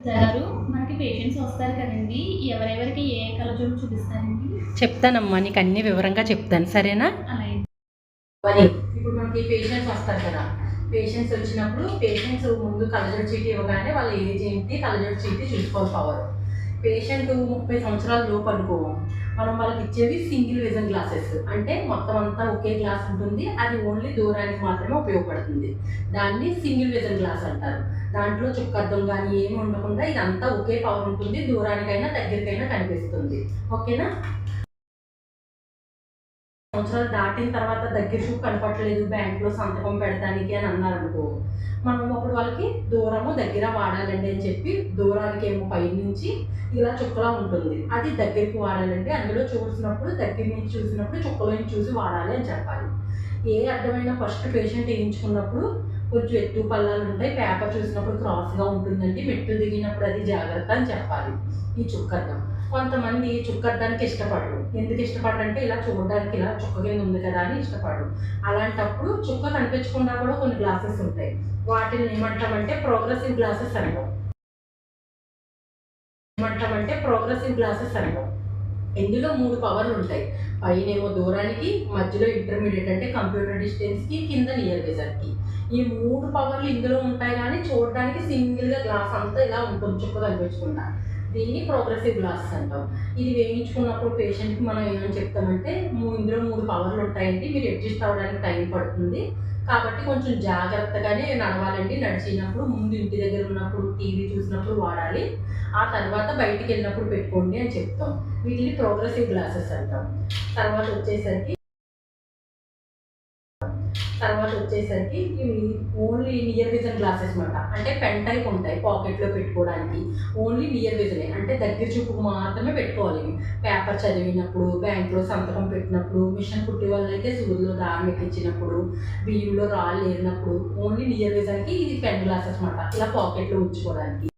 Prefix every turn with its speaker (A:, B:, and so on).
A: గారు మనకి పేషెంట్స్ వస్తారు కదండి. ఎవరెవరికి ఏ కలజోడు చూపిస్తారండి?
B: చెప్తానమ్మా నీకు అన్ని వివరంగా చెప్తాను సరేనా? మరి ఇప్పుడు మనకి పేషెంట్స్ వస్తారు కదా. పేషెంట్స్ వచ్చినప్పుడు పేషెంట్స్ ముందు కలజోడు చీటీ ఇవ్వగానే వాళ్ళ ఏజ్ ఏంటి కలజోడు చీటీ చూసుకోవాలి పవర్ పేషెంట్ ముప్పై సంవత్సరాల లోపు అనుకో. మనం వాళ్ళకి ఇచ్చేవి సింగిల్ విజన్ గ్లాసెస్. అంటే మొత్తం అంతా ఒకే గ్లాస్ ఉంటుంది. అది ఓన్లీ దూరానికి మాత్రమే ఉపయోగపడుతుంది. దాన్ని సింగిల్ విజన్ గ్లాస్ అంటారు. దాంట్లో చుక్కద్దం కానీ ఏమి ఉండకుండా ఇదంతా ఒకే పవర్ ఉంటుంది. దూరానికైనా దగ్గరికైనా కనిపిస్తుంది. ఓకేనా? సంవత్సరాలు దాటిన తర్వాత దగ్గర చూపు కనపట్లేదు బ్యాంకులో సంతకం పెడతానికి అని అన్నారనుకో. మనం అప్పుడు వాళ్ళకి దూరము దగ్గర వాడాలండి అని చెప్పి దూరానికి ఏమో పై నుంచి ఇలా చుక్కలా ఉంటుంది. అది దగ్గరికి వాడాలంటే అందులో చూసినప్పుడు దగ్గర నుంచి చూసినప్పుడు చుక్కలో చూసి వాడాలి అని చెప్పాలి. ఏ అర్థమైన ఫస్ట్ పేషెంట్ వేయించుకున్నప్పుడు కొంచెం ఎత్తు పల్లాలు ఉంటాయి పేపర్ చూసినప్పుడు క్రాస్గా ఉంటుందండి. మెట్లు దిగినప్పుడు అది జాగ్రత్త అని చెప్పాలి. ఈ చుక్కర్థం కొంతమంది చుక్కర్థానికి ఇష్టపడరు. ఎందుకు ఇష్టపడరు అంటే ఇలా చూడడానికి ఇలా చుక్క కింద ఉంది కదా అని ఇష్టపడరు. అలాంటప్పుడు చుక్క కనిపించకుండా కూడా కొన్ని గ్లాసెస్ ఉంటాయి. వాటిని ఏమంటామంటే ప్రోగ్రెసివ్ గ్లాసెస్ అంటాం. ఏమంటామంటే ప్రోగ్రెసివ్ గ్లాసెస్ అంటాం. ఇందులో మూడు పవర్లు ఉంటాయి. పైన ఏమో దూరానికి మధ్యలో ఇంటర్మీడియట్ అంటే కంప్యూటర్ డిస్టెన్స్కి కింద నియర్ విజన్కి ఈ మూడు పవర్లు ఇందులో ఉంటాయి కానీ చూడడానికి సింగిల్గా గ్లాస్ అంతా ఇలా ఉంటుంది. చుక్క కనిపించకుండా. దీన్ని ప్రోగ్రెసివ్ గ్లాసెస్ అంటాం. ఇది వేయించుకున్నప్పుడు పేషెంట్కి మనం ఏమని చెప్తామంటే మూ- ఇందులో మూడు పవర్లు ఉంటాయండి మీరు అడ్జస్ట్ అవ్వడానికి టైం పడుతుంది. కాబట్టి కొంచెం జాగ్రత్తగానే నడవాలండి. నడిచినప్పుడు ముందు ఇంటి దగ్గర ఉన్నప్పుడు టీవీ చూసినప్పుడు వాడాలి. ఆ తర్వాత బయటికి వెళ్ళినప్పుడు పెట్టుకోండి అని చెప్తాం. వీటిని ప్రోగ్రెసివ్ గ్లాసెస్ అంటాం. తర్వాత వచ్చేసరికి తర్వాత వచ్చేసరికి ఇవి ఓన్లీ నియర్ విజన్ గ్లాసెస్ అనమాట అంటే పెన్ టైప్ ఉంటాయి పాకెట్లో పెట్టుకోవడానికి. ఓన్లీ నియర్ విజనే. అంటే దగ్గర చూపుకు మాత్రమే పెట్టుకోవాలి. ఇవి పేపర్ చదివినప్పుడు బ్యాంకులో సంతకం పెట్టినప్పుడు మిషన్ కుట్టే వాళ్ళైతే సూర్యులో దారం ఎక్కించినప్పుడు బియ్యంలో రాళ్ళు ఏరినప్పుడు ఓన్లీ నియర్ విజన్కి ఇది పెన్ గ్లాసెస్ అనమాట ఇలా పాకెట్లో ఉంచుకోవడానికి.